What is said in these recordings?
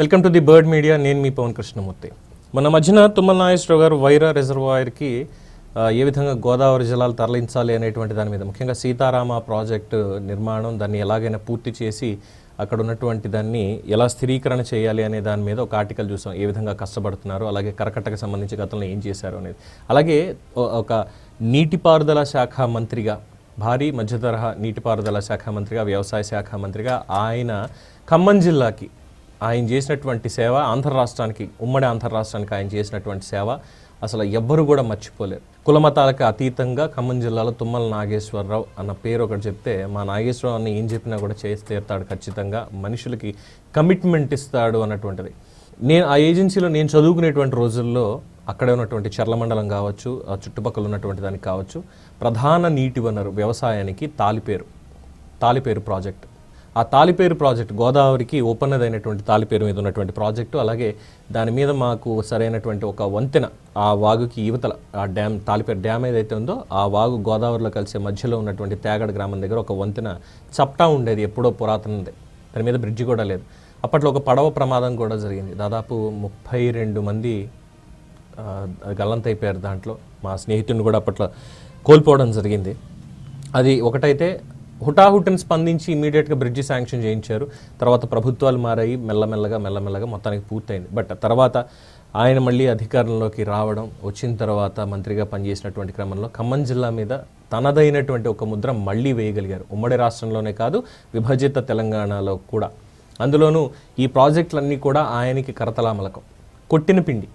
Welcome to the Bird Media. నేను మీ పవన్ కృష్ణమూర్తి. మన మధ్యన తుమ్మల నాగేశ్వరరావు గారు వైరా రిజర్వాయర్కి ఏ విధంగా గోదావరి జలాలు తరలించాలి అనేటువంటి దాని మీద ముఖ్యంగా సీతారామ ప్రాజెక్టు నిర్మాణం దాన్ని ఎలాగైనా పూర్తి చేసి అక్కడ ఉన్నటువంటి దాన్ని ఎలా స్థిరీకరణ చేయాలి అనే దాని మీద ఒక ఆర్టికల్ చూసాం. ఏ విధంగా కష్టపడుతున్నారు అలాగే కరకట్టకు సంబంధించి గతంలో ఏం చేశారు అనేది. అలాగే ఒక నీటిపారుదల శాఖ మంత్రిగా భారీ మధ్య తరహా నీటిపారుదల శాఖ మంత్రిగా వ్యవసాయ శాఖ మంత్రిగా ఆయన ఖమ్మం జిల్లాకి ఆయన చేసినటువంటి సేవ ఆంధ్ర రాష్ట్రానికి ఉమ్మడి ఆంధ్ర రాష్ట్రానికి ఆయన చేసినటువంటి సేవ అసలు ఎవ్వరు కూడా మర్చిపోలేరు. కులమతాలకు అతీతంగా ఖమ్మం జిల్లాలో తుమ్మల నాగేశ్వరరావు అన్న పేరు ఒకటి చెప్తే మా నాగేశ్వరరావు ఏం చెప్పినా కూడా చేసి తీరుతాడు ఖచ్చితంగా మనుషులకి కమిట్మెంట్ ఇస్తాడు అన్నటువంటిది. నేను ఆ ఏజెన్సీలో నేను చదువుకునేటువంటి రోజుల్లో అక్కడే ఉన్నటువంటి చర్లమండలం కావచ్చు ఆ చుట్టుపక్కల ఉన్నటువంటి దానికి కావచ్చు ప్రధాన నీటి వనరు వ్యవసాయానికి తాలిపేరు తాలిపేరు ప్రాజెక్ట్. ఆ తాలిపేరు ప్రాజెక్ట్ గోదావరికి ఓపెన్ అయినటువంటి తాలిపేరు మీద ఉన్నటువంటి ప్రాజెక్టు. అలాగే దాని మీద మాకు సరైనటువంటి ఒక వంతెన ఆ వాగుకి యువతల ఆ డ్యామ్ తాలిపేరు డ్యామ్ ఏదైతే ఉందో ఆ వాగు గోదావరిలో కలిసే మధ్యలో ఉన్నటువంటి తేగడ గ్రామం దగ్గర ఒక వంతెన చప్టా ఉండేది ఎప్పుడో పురాతనది. దాని మీద బ్రిడ్జి కూడా లేదు. అప్పట్లో ఒక పడవ ప్రమాదం కూడా జరిగింది. దాదాపు ముప్పై రెండు మంది గల్లంతైపోయారు దాంట్లో. మా స్నేహితుడిని కూడా అప్పట్లో కోల్పోవడం జరిగింది. అది ఒకటైతే హుటాహుటిని స్పందించి ఇమీడియట్గా బ్రిడ్జి శాంక్షన్ చేయించారు. తర్వాత ప్రభుత్వాలు మారాయి. మెల్లమెల్లగా మెల్లమెల్లగా మొత్తానికి పూర్తయింది. బట్ తర్వాత ఆయన మళ్ళీ అధికారంలోకి రావడం వచ్చిన తర్వాత మంత్రిగా పనిచేసినటువంటి క్రమంలో ఖమ్మం జిల్లా మీద తనదైనటువంటి ఒక ముద్ర మళ్ళీ వేయగలిగారు. ఉమ్మడి రాష్ట్రంలోనే కాదు విభజిత తెలంగాణలో కూడా. అందులోనూ ఈ ప్రాజెక్టులన్నీ కూడా ఆయనకి కరతలామలకం. కొట్టిన పిండి.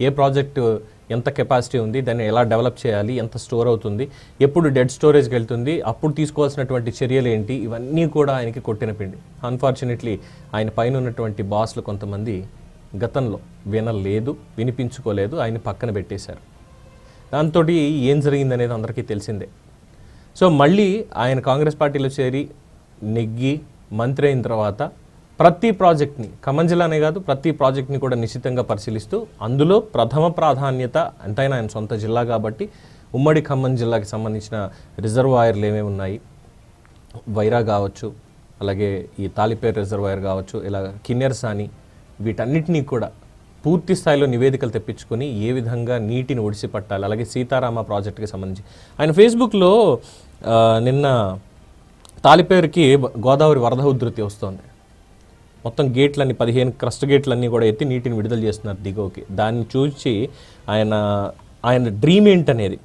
ఏ ప్రాజెక్టు ఎంత కెపాసిటీ ఉంది దాన్ని ఎలా డెవలప్ చేయాలి ఎంత స్టోర్ అవుతుంది ఎప్పుడు డెడ్ స్టోరేజ్కి వెళ్తుంది అప్పుడు తీసుకోవాల్సినటువంటి చర్యలు ఏంటి ఇవన్నీ కూడా ఆయనకి కొట్టిన పిండి. అన్ఫార్చునేట్లీ ఆయన పైన ఉన్నటువంటి బాస్లు కొంతమంది గతంలో వినలేదు వినిపించుకోలేదు ఆయన పక్కన పెట్టేశారు. దాంతో ఏం జరిగిందనేది అందరికీ తెలిసిందే. సో మళ్ళీ ఆయన కాంగ్రెస్ పార్టీలో చేరి నెగ్గి మంత్రి అయిన తర్వాత ప్రతి ప్రాజెక్ట్ని ఖమ్మం జిల్లానే కాదు ప్రతి ప్రాజెక్ట్ని కూడా నిశ్చితంగా పరిశీలిస్తూ అందులో ప్రథమ ప్రాధాన్యత ఎంతైనా ఆయన సొంత జిల్లా కాబట్టి ఉమ్మడి ఖమ్మం జిల్లాకి సంబంధించిన రిజర్వాయర్లు ఏమేమి ఉన్నాయి? వైరా కావచ్చు అలాగే ఈ తాలిపేరు రిజర్వాయర్ కావచ్చు ఇలా కిన్నెరసాని వీటన్నిటినీ కూడా పూర్తి స్థాయిలో నివేదికలు తెప్పించుకొని ఏ విధంగా నీటిని ఒడిసి పట్టాలి అలాగే సీతారామ ప్రాజెక్టుకి సంబంధించి. ఆయన ఫేస్బుక్లో నిన్న తాలిపేరుకి గోదావరి వరద ఉధృతి వస్తోంది. మొత్తం గేట్లన్నీ పదిహేను క్రస్ట్ గేట్లన్నీ కూడా ఎత్తి నీటిని విడుదల చేస్తున్నారు దిగువకి. దాన్ని చూసి ఆయన ఆయన డ్రీమ్ ఏంటనేది.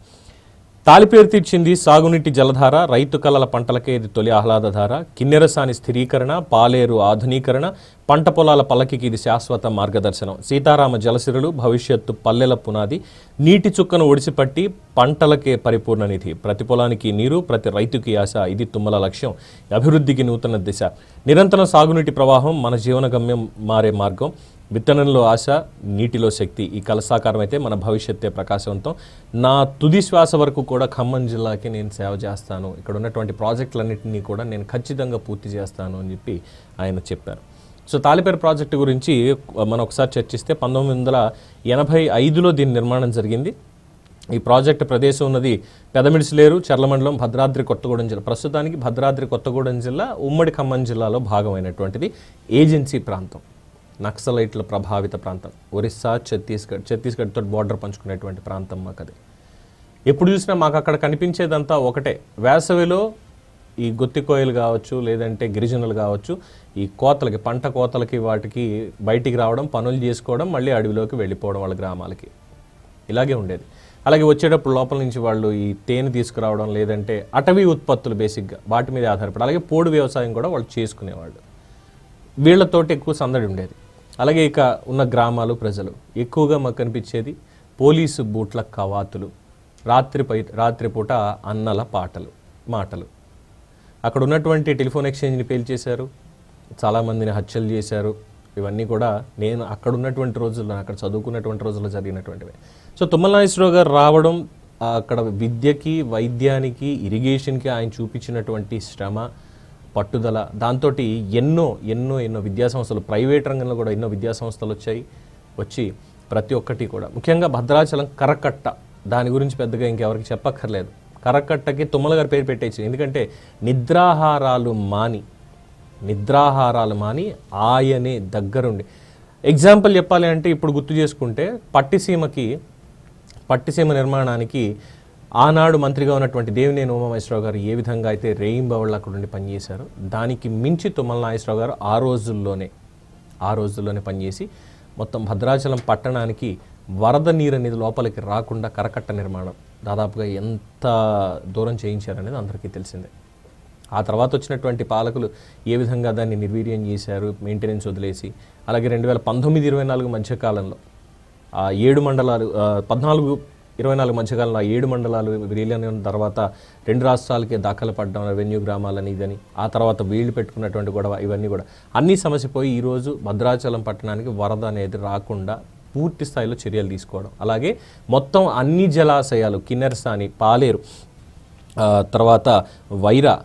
తాలిపేరు తీర్చింది సాగునీటి జలధార రైతు కలల పంటలకే ఇది తొలి ఆహ్లాదధార. కిన్నెరసాని స్థిరీకరణ పాలేరు ఆధునీకరణ పంట పొలాల పల్లకికి ఇది శాశ్వత మార్గదర్శనం. సీతారామ జలసిరులు భవిష్యత్తు పల్లెల పునాది నీటి చుక్కను ఒడిసిపట్టి పంటలకే పరిపూర్ణ నిధి. ప్రతి పొలానికి నీరు ప్రతి రైతుకి ఆశ ఇది తుమ్మల లక్ష్యం. అభివృద్ధికి నూతన దిశ. నిరంతరం సాగునీటి ప్రవాహం మన జీవన గమ్యం మారే మార్గం. విత్తనంలో ఆశ నీటిలో శక్తి ఈ కలసాకారం అయితే మన భవిష్యత్తే ప్రకాశవంతం. నా తుది శ్వాస వరకు కూడా ఖమ్మం జిల్లాకి నేను సేవ చేస్తాను. ఇక్కడ ఉన్నటువంటి ప్రాజెక్టులన్నింటినీ కూడా నేను ఖచ్చితంగా పూర్తి చేస్తాను అని చెప్పి ఆయన చెప్పారు. సో తాలిపేరు ప్రాజెక్టు గురించి మనం ఒకసారి చర్చిస్తే పంతొమ్మిది వందల ఎనభై ఐదులో దీని నిర్మాణం జరిగింది. ఈ ప్రాజెక్ట్ ప్రదేశం ఉన్నది పెదమిడిసిలేరు చర్లమండలం భద్రాద్రి కొత్తగూడెం జిల్లా. ప్రస్తుతానికి భద్రాద్రి కొత్తగూడెం జిల్లా ఉమ్మడి ఖమ్మం జిల్లాలో భాగమైనటువంటిది. ఏజెన్సీ ప్రాంతం. నక్సలైట్ల ప్రభావిత ప్రాంతం. ఒరిస్సా ఛత్తీస్గఢ్ ఛత్తీస్గఢ్తో బార్డర్ పంచుకునేటువంటి ప్రాంతం మాకు అది ఎప్పుడు చూసినా మాకు అక్కడ కనిపించేదంతా ఒకటే. వేసవిలో ఈ గొత్తి కోయలు కావచ్చు లేదంటే గిరిజనులు కావచ్చు ఈ కోతలకి పంట కోతలకి వాటికి బయటికి రావడం పనులు చేసుకోవడం మళ్ళీ అడవిలోకి వెళ్ళిపోవడం వాళ్ళ గ్రామాలకి. ఇలాగే ఉండేది. అలాగే వచ్చేటప్పుడు లోపల నుంచి వాళ్ళు ఈ తేనె తీసుకురావడం లేదంటే అటవీ ఉత్పత్తులు బేసిక్గా వాటి మీద ఆధారపడి అలాగే పోడు వ్యవసాయం కూడా వాళ్ళు చేసుకునేవాళ్ళు. వీళ్ళతోటి ఎక్కువ సందడి ఉండేది. అలాగే ఇక ఉన్న గ్రామాలు ప్రజలు. ఎక్కువగా మాకు కనిపించేది పోలీసు బూట్ల కవాతులు. రాత్రిపై రాత్రిపూట అన్నల పాటలు మాటలు. అక్కడ ఉన్నటువంటి టెలిఫోన్ ఎక్స్చేంజ్ని పేల్చేశారు. చాలామందిని హత్యలు చేశారు. ఇవన్నీ కూడా నేను అక్కడ ఉన్నటువంటి రోజుల్లో అక్కడ చదువుకున్నటువంటి రోజుల్లో జరిగినటువంటివి. సో తుమ్మల నాగేశ్వరరావు గారు రావడం అక్కడ విద్యకి వైద్యానికి ఇరిగేషన్కి ఆయన చూపించినటువంటి శ్రమ పట్టుదల. దాంతో ఎన్నో ఎన్నో ఎన్నో విద్యాసంస్థలు ప్రైవేట్ రంగంలో కూడా ఎన్నో విద్యాసంస్థలు వచ్చాయి. వచ్చి ప్రతి ఒక్కటి కూడా. ముఖ్యంగా భద్రాచలం కరకట్ట. దాని గురించి పెద్దగా ఇంకెవరికి చెప్పక్కర్లేదు. కరకట్టకి తుమ్మల గారి పేరు పెట్టేసి ఎందుకంటే నిద్రాహారాలు మాని నిద్రాహారాలు మాని ఆయనే దగ్గరుండి. ఎగ్జాంపుల్ చెప్పాలి అంటే ఇప్పుడు గుర్తు చేసుకుంటే పట్టిసీమకి పట్టిసీమ నిర్మాణానికి ఆనాడు మంత్రిగా ఉన్నటువంటి దేవినేని ఉమామహేశ్వరరావు గారు ఏ విధంగా అయితే రేయింబవళ్ళు అక్కడ ఉండి పనిచేశారు దానికి మించి తుమ్మల నాగేశ్వరరావు గారు ఆ రోజుల్లోనే ఆ రోజుల్లోనే పనిచేసి మొత్తం భద్రాచలం పట్టణానికి వరద నీరు అనేది లోపలికి రాకుండా కరకట్ట నిర్మాణం దాదాపుగా ఎంత దూరం చేయించారనేది అందరికీ తెలిసిందే. ఆ తర్వాత వచ్చినటువంటి పాలకులు ఏ విధంగా దాన్ని నిర్వీర్యం చేశారు మెయింటెనెన్స్ వదిలేసి అలాగే రెండు వేల పంతొమ్మిది ఇరవై నాలుగు మధ్యకాలంలో ఆ ఏడు మండలాలు పద్నాలుగు ఇరవై నాలుగు మధ్యకాలంలో ఆ ఏడు మండలాలు విలీనం తర్వాత రెండు రాష్ట్రాలకే దాఖలు పడ్డం రెవెన్యూ గ్రామాలని ఇదని ఆ తర్వాత వీళ్ళు పెట్టుకున్నటువంటి గొడవ ఇవన్నీ కూడా. అన్ని సమస్య పోయి ఈరోజు భద్రాచలం పట్టణానికి వరద అనేది రాకుండా పూర్తి స్థాయిలో చర్యలు తీసుకోవడం. అలాగే మొత్తం అన్ని జలాశయాలు కిన్నెరసాని పాలేరు తర్వాత వైరా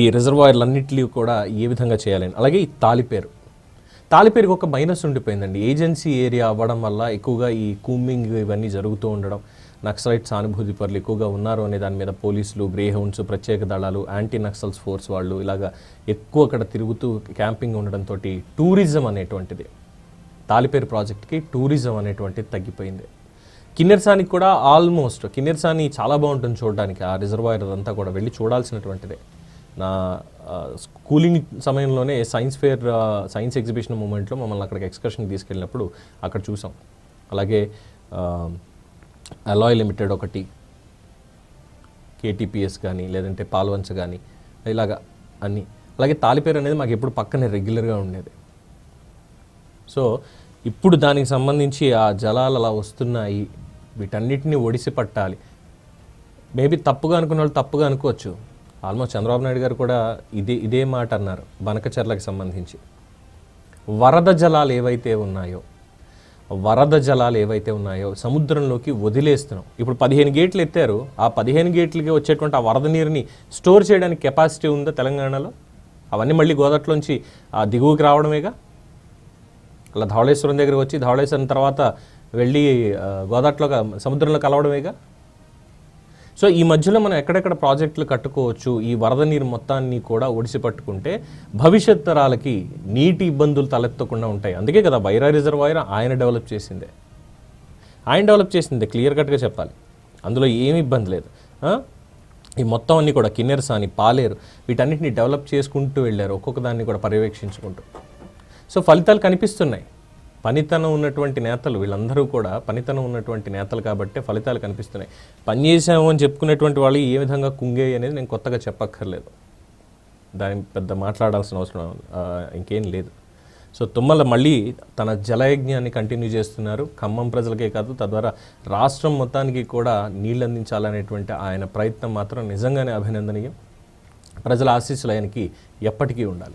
ఈ రిజర్వాయర్లన్నింటినీ కూడా ఏ విధంగా చేయాలని అలాగే ఈ తాలిపేరు. తాలిపేరుకి ఒక మైనస్ ఉండిపోయిందండి. ఏజెన్సీ ఏరియా అవ్వడం వల్ల ఎక్కువగా ఈ కూమింగ్ ఇవన్నీ జరుగుతూ ఉండడం నక్సలైట్ సానుభూతి పరులు ఎక్కువగా ఉన్నారు అనే దాని మీద పోలీసులు గ్రేహౌండ్స్ ప్రత్యేక దళాలు యాంటీ నక్సల్స్ ఫోర్స్ వాళ్ళు ఇలాగా ఎక్కువ అక్కడ తిరుగుతూ క్యాంపింగ్ ఉండడంతో టూరిజం అనేటువంటిది తాలిపేరు ప్రాజెక్ట్కి టూరిజం అనేటువంటిది తగ్గిపోయింది. కిన్నెరసానికి కూడా ఆల్మోస్ట్ కిన్నెరసాని చాలా బాగుంటుంది చూడడానికి. ఆ రిజర్వాయర్ అదంతా కూడా వెళ్ళి చూడాల్సినటువంటిదే. నా స్కూలింగ్ సమయంలోనే సైన్స్ ఫేర్ సైన్స్ ఎగ్జిబిషన్ మూమెంట్లో మమ్మల్ని అక్కడికి ఎక్స్కర్షన్కి తీసుకెళ్ళినప్పుడు అక్కడ చూసాం. అలాగే అలాయ్ లిమిటెడ్ ఒకటి కేటీపీఎస్ కానీ లేదంటే పాల్వంచ కానీ ఇలాగా అన్నీ. అలాగే తాలిపేరు అనేది మాకు ఎప్పుడు పక్కనే రెగ్యులర్గా ఉండేది. సో ఇప్పుడు దానికి సంబంధించి ఆ జలాలు అలా వస్తున్నాయి. వీటన్నిటిని ఒడిసి పట్టాలి మేబీ తప్పుగా అనుకున్న వాళ్ళు తప్పుగా అనుకోవచ్చు. ఆల్మోస్ట్ చంద్రబాబు నాయుడు గారు కూడా ఇదే ఇదే మాట అన్నారు బనకచర్లకు సంబంధించి. వరద జలాలు ఏవైతే ఉన్నాయో వరద జలాలు ఏవైతే ఉన్నాయో సముద్రంలోకి వదిలేస్తున్నాం. ఇప్పుడు పదిహేను గేట్లు ఎత్తారు ఆ పదిహేను గేట్లకి వచ్చేటువంటి ఆ వరద నీరుని స్టోర్ చేయడానికి కెపాసిటీ ఉందా తెలంగాణలో? అవన్నీ మళ్ళీ గోదాట్లోంచి ఆ దిగువకి రావడమేగా? అలా ధవళేశ్వరం దగ్గరికి వచ్చి ధవళేశ్వరం తర్వాత వెళ్ళి గోదాట్లో సముద్రంలో కలవడమేగా? సో ఈ మధ్యలో మనం ఎక్కడెక్కడ ప్రాజెక్టులు కట్టుకోవచ్చు ఈ వరద నీరు మొత్తాన్ని కూడా ఒడిసి పట్టుకుంటే భవిష్యత్ తరాలకి నీటి ఇబ్బందులు తలెత్తకుండా ఉంటాయి. అందుకే కదా వైరా రిజర్వాయర్ ఆయన డెవలప్ చేసిందే. ఆయన డెవలప్ చేసిందే క్లియర్ కట్గా చెప్పాలి. అందులో ఏమి ఇబ్బంది లేదు. ఈ మొత్తం అన్ని కూడా కిన్నెరసాని పాలేరు వీటన్నిటిని డెవలప్ చేసుకుంటూ వెళ్ళారు ఒక్కొక్క దాన్ని కూడా పర్యవేక్షించుకుంటూ. సో ఫలితాలు కనిపిస్తున్నాయి. పనితనం ఉన్నటువంటి నేతలు వీళ్ళందరూ కూడా పనితనం ఉన్నటువంటి నేతలు కాబట్టే ఫలితాలు కనిపిస్తున్నాయి. పనిచేసాము అని చెప్పుకునేటువంటి వాళ్ళు ఏ విధంగా కుంగేయి అనేది నేను కొత్తగా చెప్పక్కర్లేదు. దాని పెద్ద మాట్లాడాల్సిన అవసరం ఇంకేం లేదు. సో తుమ్మల మళ్ళీ తన జలయజ్ఞాన్ని కంటిన్యూ చేస్తున్నారు. ఖమ్మం ప్రజలకే కాదు తద్వారా రాష్ట్రం మొత్తానికి కూడా నీళ్ళు అందించాలనేటువంటి ఆయన ప్రయత్నం మాత్రం నిజంగానే అభినందనీయం. ప్రజల ఆశీస్సులు ఆయనకి ఎప్పటికీ ఉండాలి.